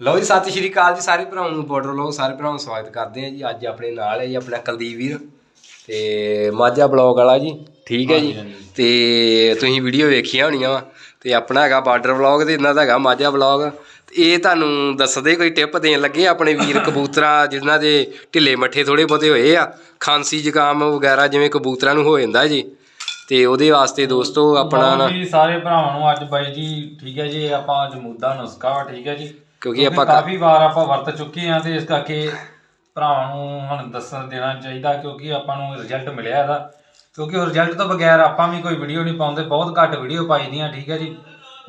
ਲਓ ਜੀ ਸਤਿ ਸ਼੍ਰੀ ਅਕਾਲ ਜੀ ਸਾਰੇ ਭਰਾਵਾਂ ਨੂੰ ਬਾਰਡਰ ਲੋਕ ਸਾਰੇ ਭਰਾਵਾਂ ਨੂੰ ਸਵਾਗਤ ਕਰਦੇ ਆ ਜੀ। ਅੱਜ ਆਪਣੇ ਨਾਲ ਹੈ ਜੀ ਆਪਣਾ ਕੁਲਦੀਪ ਵੀਰ ਤੇ ਮਾਝਾ ਬਲੌਗ ਵਾਲਾ ਜੀ ਠੀਕ ਹੈ ਜੀ? ਤੇ ਤੁਸੀਂ ਵੀਡੀਓ ਵੇਖੀਆਂ ਹੋਣੀਆਂ ਵਾ ਤੇ ਆਪਣਾ ਹੈਗਾ ਬਾਰਡਰ ਵਲੌਗ ਤੇ ਇਹਨਾਂ ਦਾ ਹੈਗਾ ਮਾਝਾ ਵਲੌਗ ਤੇ ਇਹ ਤੁਹਾਨੂੰ ਦੱਸਦੇ ਕੋਈ ਟਿਪ ਦੇਣ ਲੱਗੇ ਆਪਣੇ ਵੀਰ ਕਬੂਤਰਾਂ ਜਿਨ੍ਹਾਂ ਦੇ ਢਿੱਲੇ ਮੱਠੇ ਥੋੜੇ ਬਹੁਤੇ ਹੋਏ ਆ ਖਾਂਸੀ ਜ਼ੁਕਾਮ ਵਗੈਰਾ ਜਿਵੇਂ ਕਬੂਤਰਾਂ ਨੂੰ ਹੋ ਜਾਂਦਾ ਜੀ। ਤੇ ਉਹਦੇ ਵਾਸਤੇ ਦੋਸਤੋ ਆਪਣਾ ਨਾ ਸਾਰੇ ਭਰਾਵਾਂ ਨੂੰ ਅੱਜ ਬਾਈ ਜੀ ਠੀਕ ਹੈ ਜੀ ਆਪਾਂ ਜਮੂਦਾ ਨੁਸਖਾ ਠੀਕ ਹੈ ਜੀ। ਕਿਉਂਕਿ ਆਪਾਂ ਕਾਫੀ ਵਾਰ ਆਪਾਂ ਵਰਤ ਚੁੱਕੇ ਆ ਤੇ ਇਸ ਕਰਕੇ ਭਰਾਵਾਂ ਨੂੰ ਹੁਣ ਦੱਸਣ ਦੇਣਾ ਚਾਹੀਦਾ ਕਿਉਂਕਿ ਆਪਾਂ ਨੂੰ ਰਿਜ਼ਲਟ ਮਿਲਿਆ ਇਹਦਾ। ਕਿਉਂਕਿ ਰਿਜ਼ਲਟ ਤੋਂ ਬਗੈਰ ਆਪਾਂ ਵੀ ਕੋਈ ਵੀਡੀਓ ਨਹੀਂ ਪਾਉਂਦੇ ਬਹੁਤ ਘੱਟ ਵੀਡੀਓ ਪਾਈਦੀਆਂ ਠੀਕ ਹੈ ਜੀ।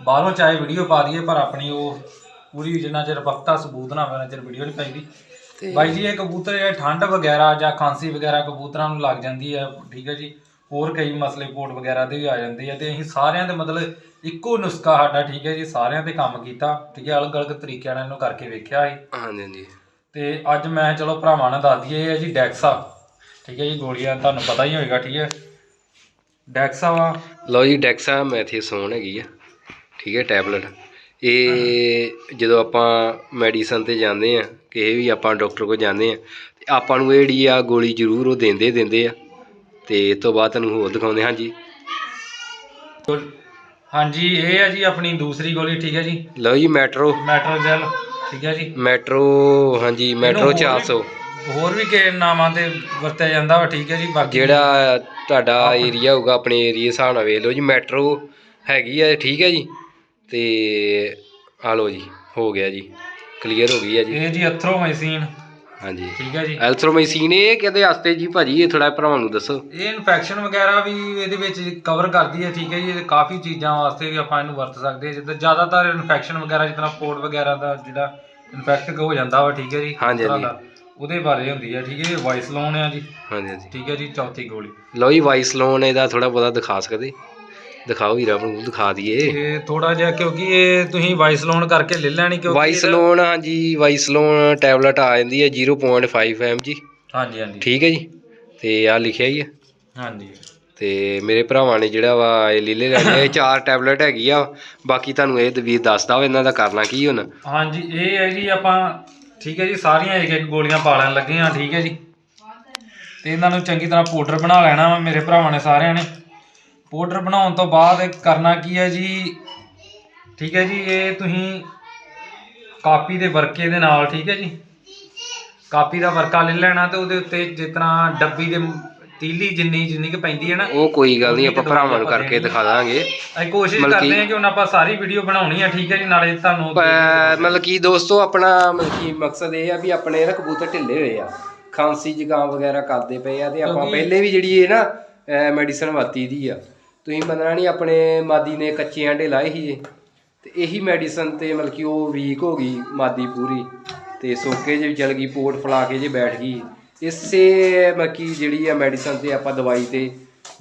ਬਾਹਰੋਂ ਚਾਹੇ ਵੀਡੀਓ ਪਾ ਦਈਏ ਪਰ ਆਪਣੀ ਉਹ ਪੂਰੀ ਜਿੰਨਾ ਚਿਰ ਪੱਕਾ ਸਬੂਤ ਨਾ ਹੋਵੇ ਉਹਨਾਂ ਚਿਰ ਵੀਡੀਓ ਨਹੀਂ ਪਾਈਦੀ। ਬਾਈ ਜੀ ਇਹ ਕਬੂਤਰ ਇਹ ਠੰਡ ਵਗੈਰਾ ਜਾਂ ਖਾਂਸੀ ਵਗੈਰਾ ਕਬੂਤਰਾਂ ਨੂੰ ਲੱਗ ਜਾਂਦੀ ਹੈ ਠੀਕ ਹੈ ਜੀ। ਹੋਰ ਕਈ ਮਸਲੇ ਪੋਟ ਵਗੈਰਾ ਦੇ ਵੀ ਆ ਜਾਂਦੇ ਆ ਤੇ ਅਸੀਂ ਸਾਰਿਆਂ ਦੇ ਮਤਲਬ ਇੱਕੋ ਨੁਸਖਾ ਸਾਡਾ ਠੀਕ ਹੈ ਜੀ ਸਾਰਿਆਂ ਤੇ ਕੰਮ ਕੀਤਾ ਠੀਕ ਹੈ ਅਲੱਗ-ਅਲੱਗ ਤਰੀਕਿਆਂ ਨਾਲ ਇਹਨੂੰ ਕਰਕੇ ਵੇਖਿਆ ਸੀ। ਹਾਂਜੀ ਹਾਂਜੀ। ਤੇ ਅੱਜ ਮੈਂ ਚਲੋ ਭਰਾਵਾਂ ਨਾਲ ਦੱਸ ਦਈਏ ਇਹ ਹੈ ਜੀ ਡੈਕਸਾ ਠੀਕ ਹੈ ਜੀ ਗੋਲੀਆਂ ਤੁਹਾਨੂੰ ਪਤਾ ਹੀ ਹੋਏਗਾ ਠੀਕ ਹੈ। ਡੈਕਸਾ ਵਾ। ਲਓ ਜੀ ਡੈਕਸਾ ਮੈਥੀਸੋਨ ਹੈਗੀ ਆ ਠੀਕ ਹੈ ਟੈਬਲੇਟ। ਇਹ ਜਦੋਂ ਆਪਾਂ ਮੈਡੀਸਨ ਤੇ ਜਾਂਦੇ ਆ ਕਿਸੇ ਵੀ ਆਪਾਂ ਡਾਕਟਰ ਕੋਲ ਜਾਂਦੇ ਆ ਤੇ ਆਪਾਂ ਨੂੰ ਇਹ ਜਿਹੜੀ ਆ ਗੋਲੀ ਜ਼ਰੂਰ ਉਹ ਦਿੰਦੇ ਦਿੰਦੇ ਆ। ਤੇ ਇਸ ਤੋਂ ਬਾਅਦ ਤੁਹਾਨੂੰ ਹੋਰ ਦਿਖਾਉਂਦੇ ਹਾਂ ਜੀ। ਹਾਂਜੀ ਇਹ ਹੈ ਜੀ ਆਪਣੀ ਦੂਸਰੀ ਗੋਲੀ ਠੀਕ ਹੈ ਜੀ? ਲਓ ਜੀ ਮੈਟਰੋ। ਮੈਟਰੋਜੈਲ ਠੀਕ ਹੈ ਜੀ? ਮੈਟਰੋ ਹਾਂਜੀ ਮੈਟਰੋ ਹੋਰ ਵੀ- 400 ਹੋਰ ਵੀ ਕਿਸੇ ਨਾਮਾਂ ਤੇ ਵਰਤਿਆ ਜਾਂਦਾ ਵਾ ਠੀਕ ਹੈ ਜੀ? ਬਾਕੀ ਜਿਹੜਾ ਤੁਹਾਡਾ ਏਰੀਆ ਹੋਊਗਾ ਆਪਣੇ ਏਰੀਆ ਹਿਸਾਬ ਨਾਲ ਵੇਖ ਲਓ ਜੀ ਮੈਟਰੋ ਹੈਗੀ ਆ ਠੀਕ ਹੈ ਜੀ? ਤੇ ਆ ਲਓ ਜੀ ਹੋ ਗਿਆ ਜੀ ਕਲੀਅਰ ਹੋ ਗਈ ਆ ਜੀ। ਇਹ ਜੀ ਅਥਰੋਮਾਈਸਿਨ ਹਾਂਜੀ। ਠੀਕ ਹੈ ਜੀ। ਐਲਥਰੋਮਾਈਸਿਨ ਇਹ ਕਿਹਦੇ ਵਾਸਤੇ ਜੀ ਭਾਜੀ ਇਹ ਥੋੜਾ ਭਰਾਵਾਂ ਨੂੰ ਦੱਸੋ। ਇਹ ਇਨਫੈਕਸ਼ਨ ਵਗੈਰਾ ਵੀ ਇਹਦੇ ਵਿੱਚ ਕਵਰ ਕਰਦੀ ਹੈ ਠੀਕ ਹੈ ਜੀ। ਇਹ ਕਾਫੀ ਚੀਜ਼ਾਂ ਵਾਸਤੇ ਵੀ ਆਪਾਂ ਇਹਨੂੰ ਵਰਤ ਸਕਦੇ ਹਾਂ। ਜਿੱਦਾਂ ਜ਼ਿਆਦਾਤਰ ਇਨਫੈਕਸ਼ਨ ਵਗੈਰਾ ਜਿੱਦਾਂ ਪੋਟ ਵਗੈਰਾ ਦਾ ਜਿਹੜਾ ਇਨਫੈਕਟ ਹੋ ਜਾਂਦਾ ਵਾ ਠੀਕ ਹੈ ਜੀ ਹਾਂਜੀ, ਹਾਂਜੀ। ਉਹਦੇ ਬਾਰੇ ਹੁੰਦੀ ਹੈ ਠੀਕ ਹੈ ਵਾਈਸ ਲੋਨ ਆ ਜੀ। ਹਾਂਜੀ ਹਾਂਜੀ। ਠੀਕ ਹੈ ਜੀ ਚੌਥੀ ਗੋਲੀ। ਲਓ ਜੀ ਵਾਈਸ ਲੋਨ ਇਹਦਾ ਥੋੜਾ ਬਹੁਤਾ ਦਿਖਾ ਸਕਦੇ। ਦਿਖਾਓ ਵੀਰ ਆਪ ਨੂੰ ਦਿਖਾ ਦਈਏ। ਇਹ ਥੋੜਾ ਜਿਹਾ ਕਿਉਂਕਿ ਇਹ ਤੁਸੀਂ ਵਾਈਸ ਲੋਨ ਕਰਕੇ ਲੈ ਲੈਣੀ ਕਿਉਂਕਿ ਵਾਈਸ ਇਹਦਾ- ਲੋਨ ਹਾਂਜੀ ਵਾਈਸ ਲੋਨ ਟੈਬਲੇਟ ਆ ਜਾਂਦੀ ਹੈ 0.5 ਐਮ ਜੀ ਹਾਂਜੀ ਹਾਂਜੀ। ਠੀਕ ਹੈ ਜੀ? ਤੇ ਆ ਲਿਖਿਆ ਹੀ ਹੈ ਹਾਂਜੀ। ਤੇ ਮੇਰੇ ਭਰਾਵਾਂ ਨੇ ਜਿਹੜਾ ਵਾ ਇਹ ਲੀਲੇ ਲੈਣੇ ਇਹ ਚਾਰ ਟੈਬਲੇਟ ਹੈਗੀ ਆ। ਬਾਕੀ ਤੁਹਾਨੂੰ ਇਹ ਵੀਰ ਦੱਸਦਾ ਵਾ ਇਹਨਾਂ ਦਾ ਕਰਨਾ ਕੀ ਹੁਣ। ਹਾਂਜੀ ਇਹ ਹੈ ਜੀ ਆਪਾਂ ਠੀਕ ਹੈ ਜੀ ਸਾਰੀਆਂ ਇੱਕ ਇੱਕ ਗੋਲੀਆਂ ਪਾ ਲੈਣ ਲੱਗੇ ਆ ਠੀਕ ਹੈ ਜੀ। ਤੇ ਇਹਨਾਂ ਨੂੰ ਚੰਗੀ ਤਰ੍ਹਾਂ ਪਾਊਡਰ ਬਣਾ ਲੈਣਾ ਵਾ ਮੇਰੇ ਭਰਾਵਾਂ ਨੇ ਸਾਰਿਆਂ ਨੇ। ਪਾਊਡਰ ਬਣਾਉਣ ਤੋਂ ਬਾਅਦ ਕਰਨਾ ਕੀ ਹੈ ਜੀ? ਠੀਕ ਹੈ ਜੀ ਇਹ ਤੁਸੀਂ ਕਾਪੀ ਦੇ ਵਰਕੇ ਦੇ ਨਾਲ ਠੀਕ ਹੈ ਜੀ? ਕਾਪੀ ਦਾ ਵਰਕਾ ਲੈ ਲੈਣਾ ਤੇ ਉਹਦੇ ਉੱਤੇ ਤਰ੍ਹਾਂ ਡੱਬੀ ਦੇ ਤੀਲੀ ਜਿੰਨੀ ਜਿੰਨੀ ਕੁ ਪੈਂਦੀ ਹੈ ਨਾ ਉਹ ਕੋਈ ਗੱਲ ਨਹੀਂ ਆਪਾਂ ਭਰਾਵਾਂ ਨੂੰ ਕਰਕੇ ਦਿਖਾ ਦਾਂਗੇ। ਅਸੀਂ ਕੋਸ਼ਿਸ਼ ਕਰਦੇ ਹਾਂ ਕਿ ਹੁਣ ਆਪਾਂ ਸਾਰੀ ਵੀਡੀਓ ਬਣਾਉਣੀ ਆ ਠੀਕ ਹੈ ਜੀ ਨਾਲੇ ਤੁਹਾਨੂੰ ਮਤਲਬ ਕਿ ਦੋਸਤੋ ਆਪਣਾ ਮਤਲਬ ਕਿ ਮਕਸਦ ਇਹ ਆ ਵੀ ਆਪਣੇ ਨਾ ਕਬੂਤਰ ਢਿੱਲੇ ਹੋਏ ਆ ਖਾਂਸੀ ਜ਼ੁਕਾਮ ਵਗੈਰਾ ਕਰਦੇ ਪਏ ਆ ਤੇ ਆਪਾਂ ਪਹਿਲੇ ਵੀ ਜਿਹੜੀ ਇਹ ਨਾ ਮੈਡੀਸਨ ਵਰਤੀ ਦੀ ਆ। ਤੁਸੀਂ ਮੰਨਣਾ ਨਹੀਂ, ਆਪਣੇ ਮਾਦੀ ਨੇ ਕੱਚੇ ਆਂਡੇ ਲਾਏ ਸੀ ਜੇ। ਤੇ ਇਹੀ ਮੈਡੀਸਨ ਤੇ ਮਤਲਬ ਕਿ ਉਹ ਵੀਕ ਹੋ ਗਈ ਮਾਦੀ ਪੂਰੀ। ਤੇ ਸੋਕੇ ਜੇ ਚਲ ਗਈ, ਪੋਟ ਫਲਾ ਕੇ ਜੇ ਬੈਠ ਗਈ। ਇਸੇ ਮਤਲਬ ਕਿ ਜਿਹੜੀ ਆ ਮੈਡੀਸਨ ਤੇ ਆਪਾਂ ਦਵਾਈ ਤੇ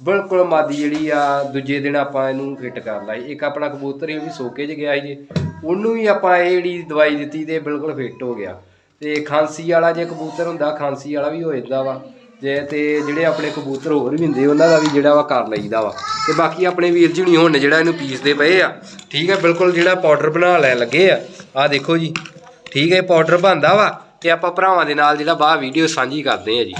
ਬਿਲਕੁਲ ਮਾਦੀ ਜਿਹੜੀ ਆ, ਦੂਜੇ ਦਿਨ ਆਪਾਂ ਇਹਨੂੰ ਫਿੱਟ ਕਰ ਲਈ। ਇੱਕ ਆਪਣਾ ਕਬੂਤਰ ਇਹ ਵੀ ਸੋਕੇ 'ਚ ਗਿਆ ਸੀ ਜੇ, ਉਹਨੂੰ ਵੀ ਆਪਾਂ ਇਹ ਜਿਹੜੀ ਦਵਾਈ ਦਿੱਤੀ ਤੇ ਬਿਲਕੁਲ ਫਿੱਟ ਹੋ ਗਿਆ। ਤੇ ਖਾਂਸੀ ਵਾਲਾ ਜੇ ਕਬੂਤਰ ਹੁੰਦਾ, ਖਾਂਸੀ ਵਾਲਾ ਵੀ ਹੋ ਜਾਂਦਾ ਵਾ। ਜੇ ਤੇ ਜਿਹੜੇ ਆਪਣੇ ਕਬੂਤਰ ਹੋਰ ਵੀ ਹੁੰਦੇ, ਉਹਨਾਂ ਦਾ ਵੀ ਜਿਹੜਾ ਵਾ ਕਰ ਲਈਦਾ ਵਾ। ਤੇ ਬਾਕੀ ਆਪਣੇ ਵੀਰ ਜੀ ਹੁਣੀ ਹੁਣ ਜਿਹੜਾ ਇਹਨੂੰ ਪੀਸਦੇ ਪਏ ਆ। ਠੀਕ ਹੈ ਬਿਲਕੁਲ ਜਿਹੜਾ ਪਾਊਡਰ ਬਣਾ ਲੈਣ ਲੱਗੇ ਆ। ਆ ਦੇਖੋ ਜੀ। ਠੀਕ ਹੈ ਪਾਊਡਰ ਬਣਦਾ ਵਾ ਤੇ ਆਪਾਂ ਭਰਾਵਾਂ ਦੇ ਨਾਲ ਜਿਹੜਾ ਬਾਹਰ ਵੀਡੀਓ ਸਾਂਝੀ ਕਰਦੇ ਆ ਜੀ।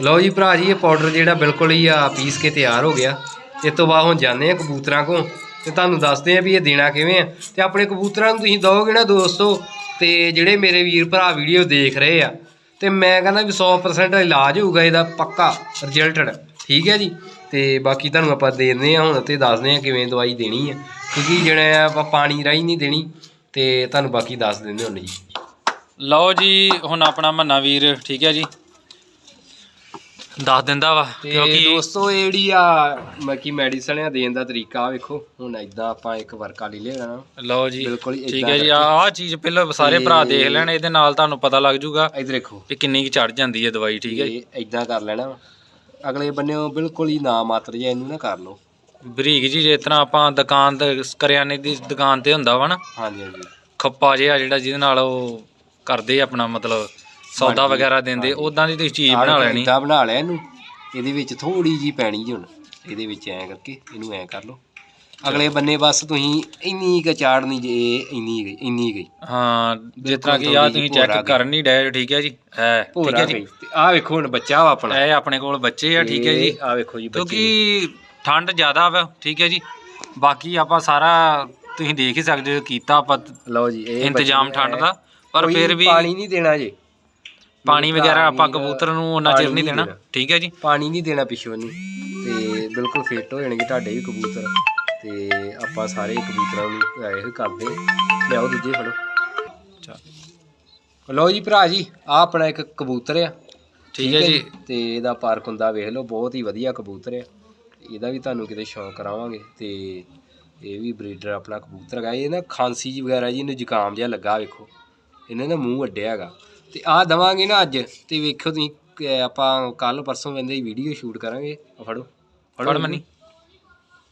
ਲਓ ਜੀ ਭਰਾ ਜੀ, ਇਹ ਪਾਊਡਰ ਜਿਹੜਾ ਬਿਲਕੁਲ ਹੀ ਆ ਪੀਸ ਕੇ ਤਿਆਰ ਹੋ ਗਿਆ। ਇਸ ਤੋਂ ਬਾਅਦ ਹੁਣ ਜਾਂਦੇ ਆ ਕਬੂਤਰਾਂ ਕੋਲ ਤੇ ਤੁਹਾਨੂੰ ਦੱਸਦੇ ਆ ਵੀ ਇਹ ਦੇਣਾ ਕਿਵੇਂ ਆ। ਤੇ ਆਪਣੇ ਕਬੂਤਰਾਂ ਨੂੰ ਤੁਸੀਂ ਦਿਓਗੇ ਨਾ ਦੋਸਤੋ ਤੇ ਜਿਹੜੇ ਮੇਰੇ ਵੀਰ ਭਰਾ ਵੀਡੀਓ ਦੇਖ ਰਹੇ ਆ ਤੇ ਮੈਂ ਕਹਿੰਦਾ ਵੀ 100% ਇਲਾਜ ਹੋਊਗਾ ਇਹਦਾ ਪੱਕਾ ਰਿਜ਼ਲਟਡ, ਠੀਕ ਹੈ ਜੀ? ਤੇ ਬਾਕੀ ਤੁਹਾਨੂੰ ਆਪਾਂ ਦੇ ਦਿੰਦੇ ਆ ਹੁਣ ਤੇ ਦੱਸਦੇ ਆ ਕਿਵੇਂ ਦਵਾਈ ਦੇਣੀ ਆ ਕਿਉਂਕਿ ਜਿਹੜਾ ਆਪਾਂ ਪਾਣੀ ਰਾਹੀਂ ਨਹੀਂ ਦੇਣੀ, ਤੇ ਤੁਹਾਨੂੰ ਬਾਕੀ ਦੱਸ ਦਿੰਦੇ ਹੁਣ ਜੀ। ਲਓ ਜੀ, ਹੁਣ ਆਪਣਾ ਮੰਨਾ ਵੀਰ, ਠੀਕ ਹੈ ਜੀ? ਦੱਸ ਦਿੰਦਾ ਵਾ ਕਿਉਂਕਿ ਦੋਸਤੋ ਇਹ ਜਿਹੜੀ ਆ ਮੱਕੀ ਮੈਡੀਸਨ ਆ ਦੇਣ ਦਾ ਤਰੀਕਾ ਆ ਵੇਖੋ। ਹੁਣ ਇਦਾਂ ਆਪਾਂ ਇੱਕ ਵਰਕਾ ਲੈ ਲੈਣਾ। ਲਓ ਜੀ ਬਿਲਕੁਲ ਠੀਕ ਏਦਾਂ ਹੈ ਜੀ। ਆਹ ਚੀਜ਼ ਪਹਿਲਾਂ ਸਾਰੇ ਭਰਾ ਤੇ- ਦੇਖ ਲੈਣ ਇਹਦੇ ਨਾਲ ਤੁਹਾਨੂੰ ਪਤਾ ਲੱਗ ਜੂਗਾ ਇਧਰ ਦੇਖੋ। ਕਿ ਕਿੰਨੀ ਕੀ ਚੜ ਜਾਂਦੀ ਹੈ ਦਵਾਈ ਠੀਕ ਹੈ ਜੀ। ਇਹ ਇਦਾਂ ਕਰ ਲੈਣਾ। ਵਾ। ਅਗਲੇ ਬੰਨਿਓ ਬਿਲਕੁਲ ਹੀ ਨਾ ਮਾਤਰ ਜਿਹਾ ਇਹਨੂੰ ਨਾ ਕਰ ਲਓ। ਬਰੀਕ ਜੀ ਜਿਸ ਤਰ੍ਹਾਂ ਆਪਾਂ ਦੁਕਾਨ ਤੇ ਕਰਿਆਨੇ ਦੀ ਦੁਕਾਨ ਤੇ ਹੁੰਦਾ ਵਾ ਨਾ ਹਾਂਜੀ ਹਾਂਜੀ। ਖੱਪਾ ਜਿਹਾ ਜਿਹੜਾ ਜਿਹਦੇ ਨਾਲ ਉਹ ਕਰਦੇ ਆ ਆਪਣਾ ਮਤਲਬ। ਸੌਦਾ ਵਗੈਰਾ ਦਿੰਦੇ। ਉਦਾਂ ਦੀ ਤੁਸੀਂ ਚੀਜ਼ ਬਣਾ ਲੈਣੀ। ਇਦਾਂ ਬਣਾ ਲਿਆ ਇਹਨੂੰ। ਇਹਦੇ ਵਿੱਚ ਥੋੜੀ ਜੀ ਪੈਣੀ ਜੀ ਹੁਣ। ਇਹਦੇ ਵਿੱਚ ਐ ਕਰਕੇ ਇਹਨੂੰ ਐ ਕਰ ਲਓ। ਅਗਲੇ ਬੰਨੇ ਬਸ ਤੁਸੀਂ ਇੰਨੀ ਕੁ ਚਾੜਨੀ ਜੇ ਇੰਨੀ ਗਈ ਇੰਨੀ ਗਈ ਹਾਂ ਜਿਸ ਤਰ੍ਹਾਂ ਕਿ ਆ ਤੁਸੀਂ ਚੈੱਕ ਕਰਨ ਡਏ ਠੀਕ ਹੈ ਜੀ? ਹੈ ਠੀਕ ਹੈ ਜੀ? ਆਹ ਵੇਖੋ ਹੁਣ ਬੱਚਾ ਵਾ ਆਪਣਾ। ਇਹ ਆਪਣੇ ਕੋਲ ਬੱਚੇ ਆ ਠੀਕ ਹੈ ਜੀ? ਆਹ ਵੇਖੋ ਜੀ ਬੱਚੇ ਕਿਉਂਕਿ ਠੰਡ ਜ਼ਿਆਦਾ ਵਾ ਠੀਕ ਹੈ ਜੀ? ਬਾਕੀ ਆਪਾਂ ਸਾਰਾ ਤੁਸੀਂ ਦੇਖ ਹੀ ਸਕਦੇ ਹੋ ਕੀਤਾ ਆਪਾਂ ਲਓ ਜੀ ਇਹ ਇੰਤਜ਼ਾਮ ਠੰਡ ਦਾ। ਪਰ ਫਿਰ ਵੀ ਪਾਣੀ ਨਹੀਂ ਦੇਣਾ ਜੇ। ਪਾਣੀ ਵਗੈਰਾ ਆਪਾਂ ਕਬੂਤਰ ਨੂੰ ਉਹਨਾਂ ਚਿਰ ਨਹੀਂ ਦੇਣਾ। ਠੀਕ ਹੈ ਜੀ? ਪਾਣੀ ਨਹੀਂ ਦੇਣਾ ਪਿੱਛੋਂ ਨੂੰ ਤੇ ਬਿਲਕੁਲ ਫਿੱਟ ਹੋ ਜਾਣਗੇ ਤੁਹਾਡੇ ਵੀ ਕਬੂਤਰ। ਤੇ ਆਪਾਂ ਸਾਰੇ ਕਬੂਤਰਾਂ ਨੂੰ ਇਹ ਕਰਦੇ ਲਿਆਓ ਦੂਜੇ ਫੜੋ। ਲਓ ਜੀ ਭਰਾ ਜੀ ਆ ਆਪਣਾ ਇੱਕ ਕਬੂਤਰ ਆ। ਠੀਕ ਹੈ ਜੀ। ਤੇ ਇਹਦਾ ਪਾਰਕ ਹੁੰਦਾ ਵੇਖ ਲਓ ਬਹੁਤ ਹੀ ਵਧੀਆ ਕਬੂਤਰ ਆ। ਇਹਦਾ ਵੀ ਤੁਹਾਨੂੰ ਕਿਤੇ ਸ਼ੌਂਕ ਕਰਾਵਾਂਗੇ। ਤੇ ਇਹ ਵੀ ਬਰੀਡਰ ਆਪਣਾ ਕਬੂਤਰ ਹੈਗਾ। ਇਹ ਨਾ ਖਾਂਸੀ ਜੀ ਵਗੈਰਾ ਜੀ ਇਹਨੂੰ ਜ਼ੁਕਾਮ ਜਿਹਾ ਲੱਗਾ ਵੇਖੋ। ਇਹਨੇ ਨਾ ਮੂੰਹ ਅੱਡਿਆ ਹੈਗਾ। ਤੇ ਆਹ ਦਵਾਂਗੇ ਨਾ ਅੱਜ ਤੇ ਵੇਖਿਓ ਤੁਸੀਂ ਕਿ ਆਪਾਂ ਕੱਲ ਪਰਸੋਂ ਵੰਦੇ ਵੀਡੀਓ ਸ਼ੂਟ ਕਰਾਂਗੇ। ਆਹ ਫੜੋ ਫੜ ਮਨੀ।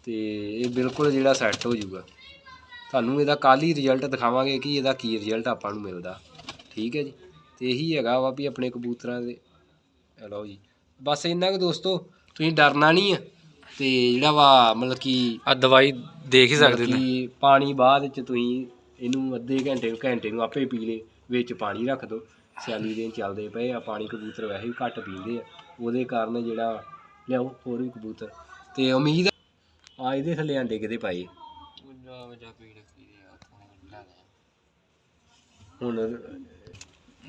ਤੇ ਇਹ ਬਿਲਕੁਲ ਜਿਹੜਾ ਸੈੱਟ ਹੋ ਜਾਊਗਾ। ਤੁਹਾਨੂੰ ਇਹਦਾ ਕੱਲ ਹੀ ਰਿਜ਼ਲਟ ਦਿਖਾਵਾਂਗੇ ਕਿ ਇਹਦਾ ਕੀ ਰਿਜ਼ਲਟ ਆਪਾਂ ਨੂੰ ਮਿਲਦਾ। ਠੀਕ ਹੈ ਜੀ? ਤੇ ਇਹੀ ਹੈਗਾ ਵਾ ਵੀ ਆਪਣੇ ਕਬੂਤਰਾਂ ਦੇ। ਲਓ ਜੀ। ਬਸ ਇੰਨਾ ਕੁ ਦੋਸਤੋ ਤੁਸੀਂ ਡਰਨਾ ਨਹੀਂ ਆ। ਤੇ ਜਿਹੜਾ ਵਾ ਮਤਲਬ ਕਿ ਆ ਦਵਾਈ ਦੇਖ ਹੀ ਸਕਦੇ ਤੁਸੀਂ ਪਾਣੀ ਬਾਅਦ ਵਿੱਚ ਤੁਸੀਂ ਇਹਨੂੰ ਅੱਧੇ ਘੰਟੇ ਨੂੰ ਘੰਟੇ ਨੂੰ ਆਪੇ ਪੀ ਲੇ ਵਿੱਚ ਪਾਣੀ ਰੱਖ ਦਿਓ। ਸਿਆਲੀ ਦਿਨ ਚੱਲਦੇ ਪਏ ਆ ਪਾਣੀ ਕਬੂਤਰ ਵੈਸੇ ਵੀ ਘੱਟ ਪੀਂਦੇ ਆ। ਉਹਦੇ ਕਾਰਨ ਜਿਹੜਾ ਲਿਆਓ ਹੋਰ ਵੀ ਕਬੂਤਰ। ਤੇ ਉਮੀਦ ਆ ਇਹਦੇ ਥੱਲੇ ਆਂਡੇ ਕਿਤੇ ਪਾਏ। ਹੁਣ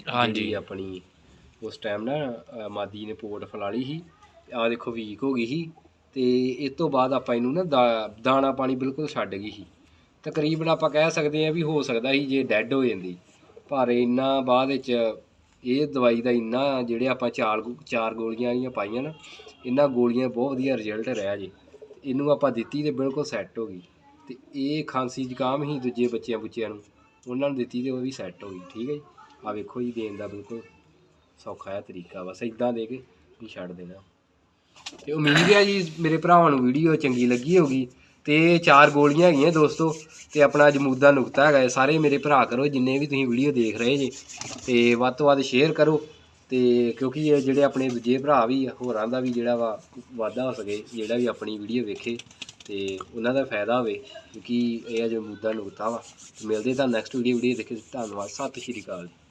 ਹਾਂਜੀ। ਆਪਣੀ ਉਸ ਟਾਈਮ ਨਾ ਮਾਦੀ ਨੇ ਪੋਟ ਫਲਾ ਲਈ ਸੀ ਆ ਦੇਖੋ ਵੀਕ ਹੋ ਗਈ ਸੀ ਤੇ ਇਸ ਤੋਂ ਬਾਅਦ ਆਪਾਂ ਇਹਨੂੰ ਨਾ ਦਾ- ਦਾਣਾ ਪਾਣੀ ਬਿਲਕੁਲ ਛੱਡ ਗਈ ਸੀ। ਤਕਰੀਬਨ ਆਪਾਂ ਕਹਿ ਸਕਦੇ ਆ ਵੀ ਹੋ ਸਕਦਾ ਸੀ ਜੇ ਡੈੱਡ ਹੋ ਜਾਂਦੀ। ਪਰ ਇੰਨਾ ਬਾਅਦ ਵਿੱਚ ਇਹ ਦਵਾਈ ਦਾ ਇੰਨਾ ਜਿਹੜੇ ਆਪਾਂ ਚਾਰ ਗੋ- ਚਾਰ ਗੋਲੀਆਂ ਜਿਹੜੀਆਂ ਪਾਈਆਂ ਨਾ, ਇਹਨਾਂ ਗੋਲੀਆਂ ਬਹੁਤ ਵਧੀਆ ਰਿਜ਼ਲਟ ਰਿਹਾ ਜੀ। ਇਹਨੂੰ ਆਪਾਂ ਦਿੱਤੀ ਤੇ ਬਿਲਕੁਲ ਸੈੱਟ ਹੋ ਗਈ। ਤੇ ਇਹ ਖਾਂਸੀ ਜ਼ੁਕਾਮ ਹੀ ਦੂਜੇ ਬੱਚਿਆਂ ਬੁੱਚਿਆਂ ਨੂੰ, ਉਹਨਾਂ ਨੂੰ ਦਿੱਤੀ ਤੇ ਉਹ ਵੀ ਸੈੱਟ ਹੋ ਗਈ, ਠੀਕ ਹੈ ਜੀ? ਆ ਵੇਖੋ ਜੀ, ਦੇਣ ਦਾ ਬਿਲਕੁਲ ਸੌਖਾ ਜਿਹਾ ਤਰੀਕਾ ਬਸ ਇਦਾਂ ਦੇ ਕੇ ਨਹੀਂ ਛੱਡ ਦੇਣਾ। ਤੇ ਉਮੀਦ ਹੈ ਜੀ, ਮੇਰੇ ਭਰਾਵਾਂ ਨੂੰ ਵੀਡੀਓ ਚੰਗੀ ਲੱਗੀ ਹੋਗੀ ਤੇ ਚਾਰ ਗੋਲੀਆਂ ਹੈਗੀਆਂ ਦੋਸਤੋ, ਤੇ ਆਪਣਾ ਜਮੂਦਾ ਨੁਕਤਾ ਹੈਗਾ ਸਾਰੇ ਮੇਰੇ ਭਰਾ ਕਰੋ, ਜਿੰਨੇ ਵੀ ਤੁਸੀਂ ਵੀਡੀਓ ਦੇਖ ਰਹੇ ਜੇ, ਤੇ ਵੱਧ ਤੋਂ ਵੱਧ ਸ਼ੇਅਰ ਕਰੋ, ਤੇ ਕਿਉਂਕਿ ਇਹ ਜਿਹੜੇ ਆਪਣੇ ਦੂਜੇ ਭਰਾ ਵੀ ਆ, ਹੋਰਾਂ ਦਾ ਵੀ ਜਿਹੜਾ ਵਾ ਵਾਧਾ ਹੋ ਸਕੇ, ਜਿਹੜਾ ਵੀ ਆਪਣੀ ਵੀਡੀਓ ਵੇਖੇ, ਤੇ ਉਹਨਾਂ ਦਾ ਫਾਇਦਾ ਹੋਵੇ, ਕਿਉਂਕਿ ਇਹ ਆ ਮੁੱਦਾ ਨੁਕਤਾ ਵਾ। ਮਿਲਦੇ ਤਾਂ ਨੈਕਸਟ ਵੀਡੀਓ ਵੀਡੀਓ ਦੇਖੇ, ਧੰਨਵਾਦ, ਸਤਿ ਸ਼੍ਰੀ ਅਕਾਲ ਜੀ।